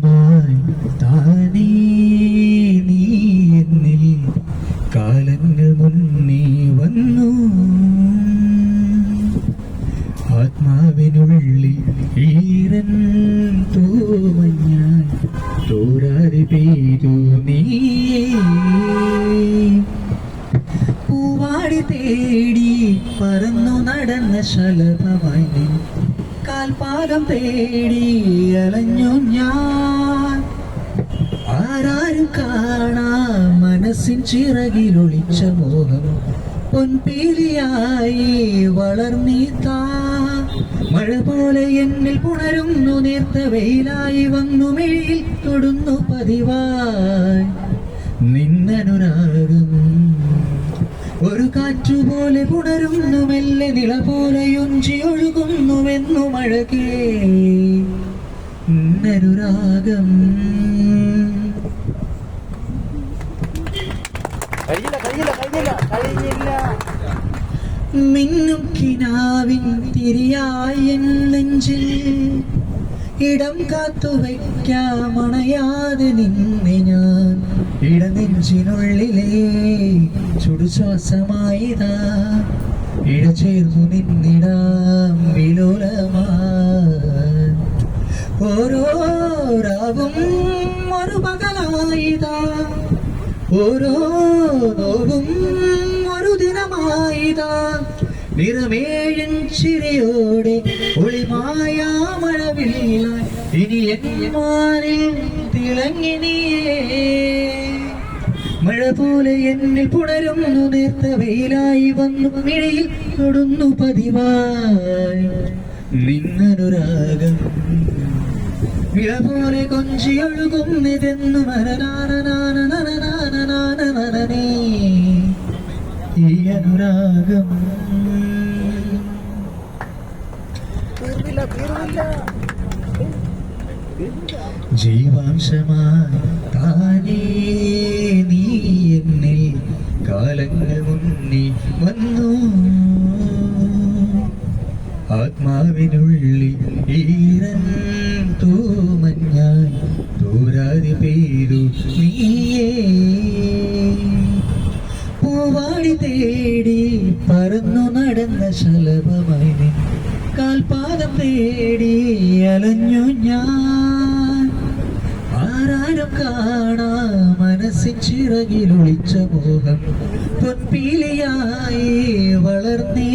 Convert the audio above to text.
മായി താനേ നീ എന്നിൽ കാലങ്ങൾ മുന്നേ വന്നു. ആത്മാവിനുള്ളിൽ ഈരൻ തൂമഞ്ഞാൻ തോരാതെ പെയ്തു നീ. പൂവാടി തേടി പറന്നു നടന്ന ശലഭമായി കാൽപാദം തേടി അലഞ്ഞു ഞാൻ. ആരാരും കാണാ മനസ്സിൻ ചിറകിലൊളിച്ച മോഹം. പൊൻപീലിയായി വളർന്നീത്താ മഴ പോലെ എന്നിൽ പുണരുന്നു നേർത്ത വെയിലായി വന്നു മെഴിയിൽ തൊടുന്നു പതിവായി. നിന്നനുരാഗം ഒരു കാറ്റുപോലെ പുണരുന്നു മെല്ലെ നിള പോലെ ഒഞ്ചി ഒഴുകുന്നുവെന്നു മിന്നും കിനാവിൻ തിരിയായി എൻ നെഞ്ചിൽ. ഇടം കാത്തു വയ്ക്കാമണയാതെ നിന്നെ ഞാൻ ഇടനെഞ്ചിനുള്ളിലെ ചുടുശ്വാസമായിതാ. ഇട ചേർന്നു നിന്നിടാം വിലോലമാ. ഓരോ രാവും ഒരു പകലായിതാ. ഓരോ നോവും ഒരു ദിനമായിതാ. നിറമേഴൻ ചിരിയോടെ ഒളിമായ മഴവില്ലായി ഇനി എന്മാരിൽ തിളങ്ങി നീയേ. മഴ പോലെ എന്നിൽ പുണരുന്നു നേർത്ത വെയിലായി വന്നു. മിഴിയിൽ തൊടുന്നു പതിവായി. നിന്നനുരാഗം. വിള പോലെ കൊഞ്ചി ഒഴുകുന്നിതെന്നു മരനാനനാനനാനനാനനാനനേ. ഈ അനുരാഗം. ജീവാംശമായി താനേ നീ എന്നിൽ കാലങ്ങൾ മുന്നേ വന്നു. ആത്മാവിനുള്ളിൽ ഈരൻ തൂമഞ്ഞായി തോരാതി പേരു പൂവാടി തേടി പറന്നു നടന്ന ശലഭമായി കാൽപാദം തേടി അലഞ്ഞു ഞാൻ. ആരാരും കാണാ മനസ്സിൻ ചിറകിലൊളിച്ച മോഹം പൊൻപീലിയായി വളർന്നേ